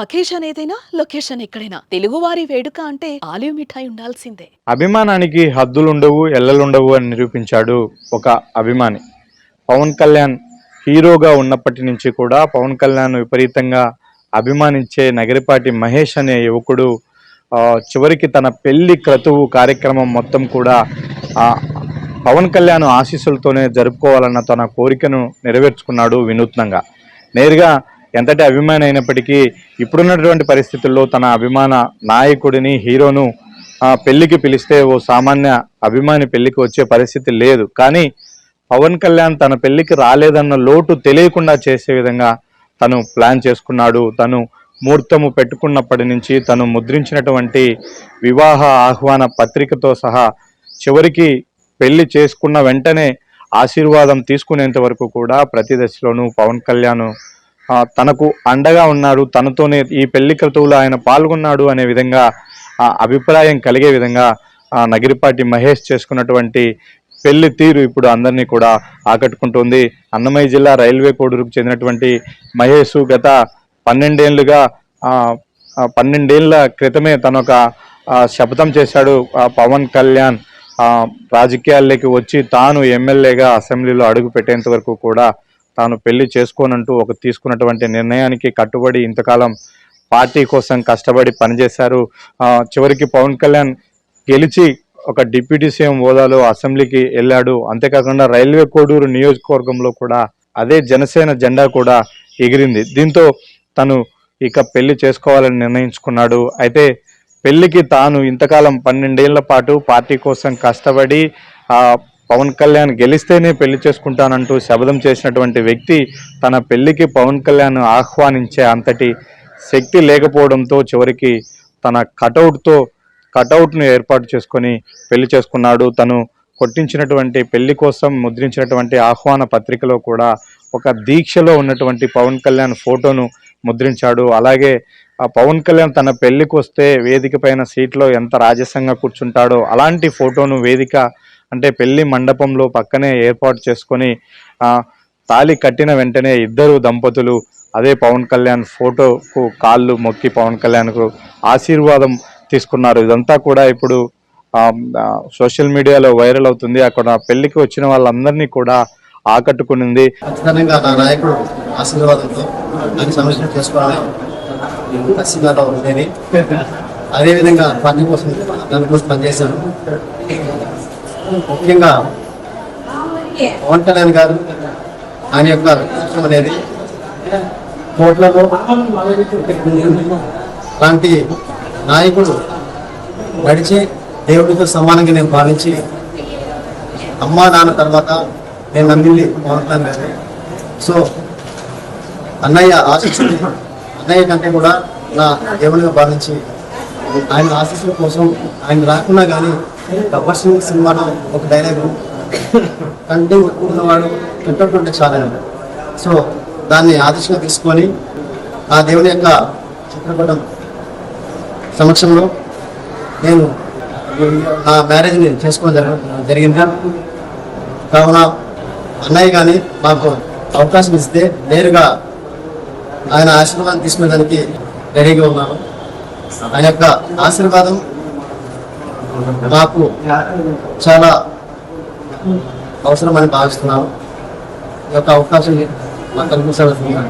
Occasion ఏదైనా location ఎక్కడైనా. తెలుగువారి వేడుక అంటే ఆలివ్ మిఠాయి ఉండాల్సిందే. అభిమానానికి హద్దులుండవు ఎల్లలుండవు అని నిరూపించాడు ఒక అభిమాని. పవన్ కళ్యాణ్ హీరోగా ఉన్నప్పటి నుంచి కూడా పవన్ కళ్యాణ్ విపరీతంగా అభిమానించే నగరిపాటి మహేష్ అనే యువకుడు చివరికి తన పెళ్ళి క్రతువు కార్యక్రమం మొత్తం కూడా పవన్ కళ్యాణ్ ఆశీస్సులతోనే జరుపుకోవాలన్న తన కోరికను నెరవేర్చుకున్నాడు వినూత్నంగా. నేరుగా ఎంతటి అభిమాని అయినప్పటికీ ఇప్పుడున్నటువంటి పరిస్థితుల్లో తన అభిమాన నాయకుడిని హీరోను పెళ్ళికి పిలిస్తే ఓ సామాన్య అభిమాని పెళ్ళికి వచ్చే పరిస్థితి లేదు. కానీ పవన్ కళ్యాణ్ తన పెళ్ళికి రాలేదన్న లోటు తెలియకుండా చేసే విధంగా తను ప్లాన్ చేసుకున్నాడు. తను ముహూర్తము పెట్టుకున్నప్పటి నుంచి తను ముద్రించినటువంటి వివాహ ఆహ్వాన పత్రికతో సహా చివరికి పెళ్ళి చేసుకున్న వెంటనే ఆశీర్వాదం తీసుకునేంత వరకు కూడా ప్రతి దశలోనూ పవన్ కళ్యాణ్ తనకు అండగా ఉన్నాడు తనతోనే ఈ పెళ్ళి క్రతువులో ఆయన పాల్గొన్నాడు అనే విధంగా ఆ అభిప్రాయం కలిగే విధంగా నగిరిపాటి మహేష్ చేసుకున్నటువంటి పెళ్ళి తీరు ఇప్పుడు అందరినీ కూడా ఆకట్టుకుంటుంది. అన్నమయ్య జిల్లా రైల్వే కోడూరుకు చెందినటువంటి మహేష్ గత పన్నెండేళ్ళుగా పన్నెండేళ్ళ క్రితమే తన ఒక శపథం చేశాడు పవన్ కళ్యాణ్. రాజకీయాల్లోకి వచ్చి తాను ఎమ్మెల్యేగా అసెంబ్లీలో అడుగు పెట్టేంత వరకు కూడా తాను పెళ్ళి చేసుకోనంటూ ఒక తీసుకున్నటువంటి నిర్ణయానికి కట్టుబడి ఇంతకాలం పార్టీ కోసం కష్టపడి పనిచేశారు. చివరికి పవన్ కళ్యాణ్ గెలిచి ఒక డిప్యూటీ సీఎం హోదాలో అసెంబ్లీకి వెళ్ళాడు. అంతేకాకుండా రైల్వే కోడూరు నియోజకవర్గంలో కూడా అదే జనసేన జెండా కూడా ఎగిరింది. దీంతో తను ఇక పెళ్ళి చేసుకోవాలని నిర్ణయించుకున్నాడు. అయితే పెళ్ళికి తాను ఇంతకాలం పన్నెండేళ్ళ పాటు పార్టీ కోసం కష్టపడి పవన్ కళ్యాణ్ గెలిస్తేనే పెళ్ళి చేసుకుంటానంటూ శబదం చేసినటువంటి వ్యక్తి తన పెళ్ళికి పవన్ కళ్యాణ్ ఆహ్వానించే అంతటి శక్తి లేకపోవడంతో చివరికి తన కటౌట్తో కటౌట్ను ఏర్పాటు చేసుకొని పెళ్ళి చేసుకున్నాడు. తను కొట్టించినటువంటి పెళ్ళి కోసం ముద్రించినటువంటి ఆహ్వాన పత్రికలో కూడా ఒక దీక్షలో ఉన్నటువంటి పవన్ కళ్యాణ్ ఫోటోను ముద్రించాడు. అలాగే ఆ పవన్ కళ్యాణ్ తన పెళ్ళికి వస్తే వేదిక పైన సీట్లో ఎంత రాజసంగా కూర్చుంటాడో అలాంటి ఫోటోను వేదిక అంటే పెళ్ళి మండపంలో పక్కనే ఏర్పాటు చేసుకొని తాలి తాళి కట్టిన వెంటనే ఇద్దరు దంపతులు అదే పవన్ కళ్యాణ్ ఫోటోకు కాళ్ళు మొక్కి పవన్ కళ్యాణ్కు ఆశీర్వాదం తీసుకున్నారు. ఇదంతా కూడా ఇప్పుడు సోషల్ మీడియాలో వైరల్ అవుతుంది. అక్కడ పెళ్ళికి వచ్చిన వాళ్ళందరినీ కూడా ఆకట్టుకునింది. అదేవిధంగా పని కోసం దాని కోసం పనిచేశాను. ముఖ్యంగా పవన్ కళ్యాణ్ గారు ఆయన యొక్క వ్యక్తిత్వం అనేది కోట్లలో అలాంటి నాయకుడు నడిచి దేవుడితో సమానంగా నేను భావించి అమ్మా నాన్న తర్వాత నేను నమ్మింది పవన్ కళ్యాణ్ గారు. సో అన్నయ్య ఆశిస్తుంది. అన్నయ్య కంటే కూడా నా దేవునిగా భావించి ఆయన ఆశీస్సుల కోసం ఆయన రాకున్నా కానీ గబ్బర్ సింగ్ సినిమాలో ఒక డైలాగ్ కంటే ఉన్నవాడు పెట్టినటువంటి చాలా సో దాన్ని ఆదర్శంగా తీసుకొని ఆ దేవుని యొక్క చిత్రపటం సమక్షంలో నేను నా మ్యారేజ్ని చేసుకోవడం జరగ- జరిగింది. కావున అన్నయ్య కానీ మాకు అవకాశం ఇస్తే నేరుగా ఆయన ఆశీర్వాదం తీసుకునేదానికి రెడీగా ఉన్నాను. ఆయన యొక్క ఆశీర్వాదం మాకు చాలా అవసరమని భావిస్తున్నాను ఈ యొక్క అవకాశం మాకు కల్పించాల్సిందిగా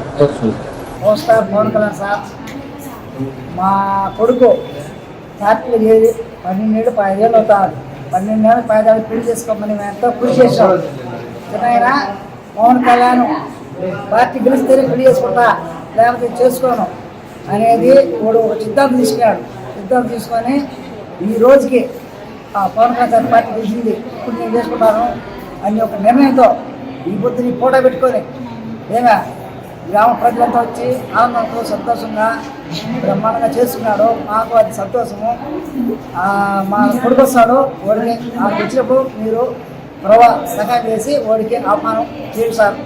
నమస్కారం పవన్ కళ్యాణ్ సార్ మా కొడుకు పార్టీలో చేరి పన్నెండేళ్ళు పదిహేళ్ళు అవుతాడు పన్నెండేళ్ళు పదిహేళ్ళు పెళ్ళి చేసుకోమని మేము ఎంతో కృషి చేసాం చిన్న పవన్ కళ్యాణ్ పార్టీ గెలిస్తేనే పెళ్ళి చేసుకుంటా లేకపోతే చేసుకోను. అనేది వాడు ఒక సిద్ధాంతం తీసుకున్నాడు. సిద్ధాంతం తీసుకొని ఈ రోజుకి ఆ పవన్ కళ్యాణ్ పార్టీ గెలిచింది. ఇప్పుడు నేను చేసుకుంటాను అని ఒక నిర్ణయంతో ఈ పొద్దుని ఫోటో పెట్టుకొని ఏమే గ్రామ ప్రజలంతా వచ్చి ఆనందంతో సంతోషంగా బ్రహ్మాండంగా చేసుకున్నాడు. మాకు అది సంతోషము. మా కొడుకు వస్తాడు. వాడిని నాకు వచ్చినప్పుడు మీరు ప్రభా సహాయం చేసి వాడికి ఆహ్వానం చేయండి సార్.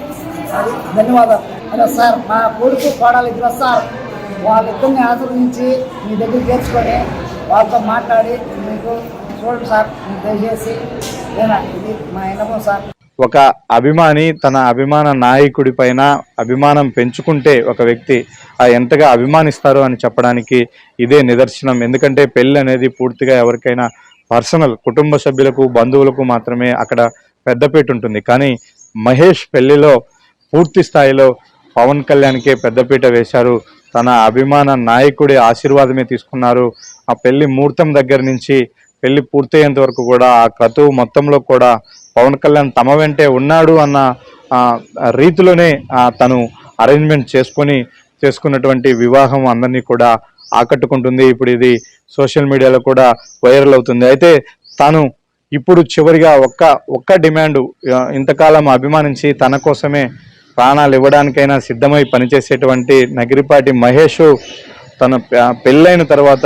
అది ధన్యవాదాలు. హలో సార్ మా కొడుకు పాడాలి ఇద్దరు వస్తారు. వాళ్ళిద్దరిని ఆశ్రయించి మీ దగ్గర చేర్చుకొని వాళ్ళతో మాట్లాడి మీకు చూడండి సార్ దయచేసి. ఇది మా విన్నపం సార్. ఒక అభిమాని తన అభిమాన నాయకుడి పైన అభిమానం పెంచుకుంటే ఒక వ్యక్తి ఆ ఎంతగా అభిమానిస్తారు అని చెప్పడానికి ఇదే నిదర్శనం. ఎందుకంటే పెళ్ళి అనేది పూర్తిగా ఎవరికైనా పర్సనల్ కుటుంబ సభ్యులకు బంధువులకు మాత్రమే అక్కడ పెద్దపీట ఉంటుంది. కానీ మహేష్ పెళ్ళిలో పూర్తి స్థాయిలో పవన్ కళ్యాణ్కే పెద్దపీట వేశారు తన అభిమాన నాయకుడి ఆశీర్వాదమే తీసుకున్నారు. ఆ పెళ్ళి ముహూర్తం దగ్గర నుంచి పెళ్ళి పూర్తయ్యేంత వరకు కూడా ఆ క్రతువు మొత్తంలో కూడా పవన్ కళ్యాణ్ తమ వెంటే ఉన్నాడు అన్న రీతిలోనే తను అరేంజ్మెంట్ చేసుకొని చేసుకున్నటువంటి వివాహం అందరినీ కూడా ఆకట్టుకుంటుంది. ఇప్పుడు ఇది సోషల్ మీడియాలో కూడా వైరల్ అవుతుంది. అయితే తాను ఇప్పుడు చివరిగా ఒక్క ఒక్క డిమాండ్ ఇంతకాలం అభిమానించి తన కోసమే ప్రాణాలు ఇవ్వడానికైనా సిద్ధమై పనిచేసేటువంటి నగిరిపాటి మహేష్ తన పెళ్ళైన తర్వాత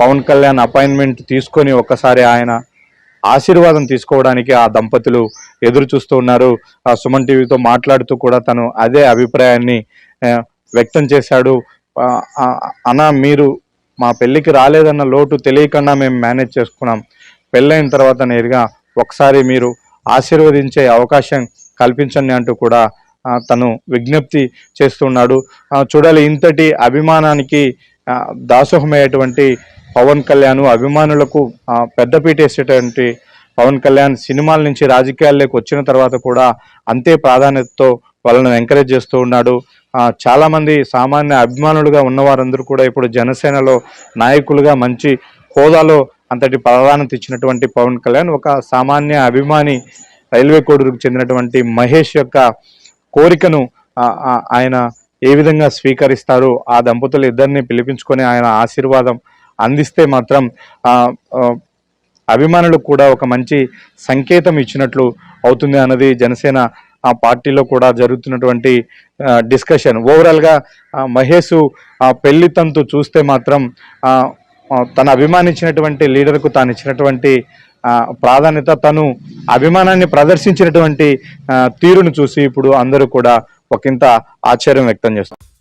పవన్ కళ్యాణ్ అపాయింట్మెంట్ తీసుకొని ఒక్కసారి ఆయన ఆశీర్వాదం తీసుకోవడానికి ఆ దంపతులు ఎదురు చూస్తూ ఉన్నారు. ఆ సుమన్ టీవీతో మాట్లాడుతూ కూడా తను అదే అభిప్రాయాన్ని వ్యక్తం చేశాడు. అనా మీరు మా పెళ్ళికి రాలేదన్న లోటు తెలియకుండా మేము మేనేజ్ చేసుకున్నాం. పెళ్ళైన తర్వాత నేరుగా ఒకసారి మీరు ఆశీర్వదించే అవకాశం కల్పించండి అంటూ కూడా తను విజ్ఞప్తి చేస్తున్నాడు. చూడాలి ఇంతటి అభిమానానికి దాసోహమయ్యేటువంటి పవన్ కళ్యాణ్ అభిమానులకు పెద్దపీట వేసేటువంటి పవన్ కళ్యాణ్ సినిమాల నుంచి రాజకీయాల్లోకి వచ్చిన తర్వాత కూడా అంతే ప్రాధాన్యతతో వాళ్ళను ఎంకరేజ్ చేస్తూ ఉన్నాడు. చాలామంది సామాన్య అభిమానులుగా ఉన్నవారందరూ కూడా ఇప్పుడు జనసేనలో నాయకులుగా మంచి హోదాలో అంతటి ప్రాధాన్యత ఇచ్చినటువంటి పవన్ కళ్యాణ్ ఒక సామాన్య అభిమాని రైల్వే కోడూరుకు చెందినటువంటి మహేష్ యొక్క కోరికను ఆయన ఏ విధంగా స్వీకరిస్తారు ఆ దంపతులు ఇద్దరిని పిలిపించుకొని ఆయన ఆశీర్వాదం అందిస్తే మాత్రం అభిమానులకు కూడా ఒక మంచి సంకేతం ఇచ్చినట్లు అవుతుంది అన్నది జనసేన ఆ పార్టీలో కూడా జరుగుతున్నటువంటి డిస్కషన్. ఓవరాల్గా మహేష్ ఆ పెళ్ళి తంతు చూస్తే మాత్రం తన తను అభిమానించినటువంటి లీడర్కు తాను ఇచ్చినటువంటి ప్రాధాన్యత తను అభిమానాన్ని ప్రదర్శించినటువంటి తీరును చూసి ఇప్పుడు అందరూ కూడా ఒకంత ఆశ్చర్యం వ్యక్తం చేస్తారు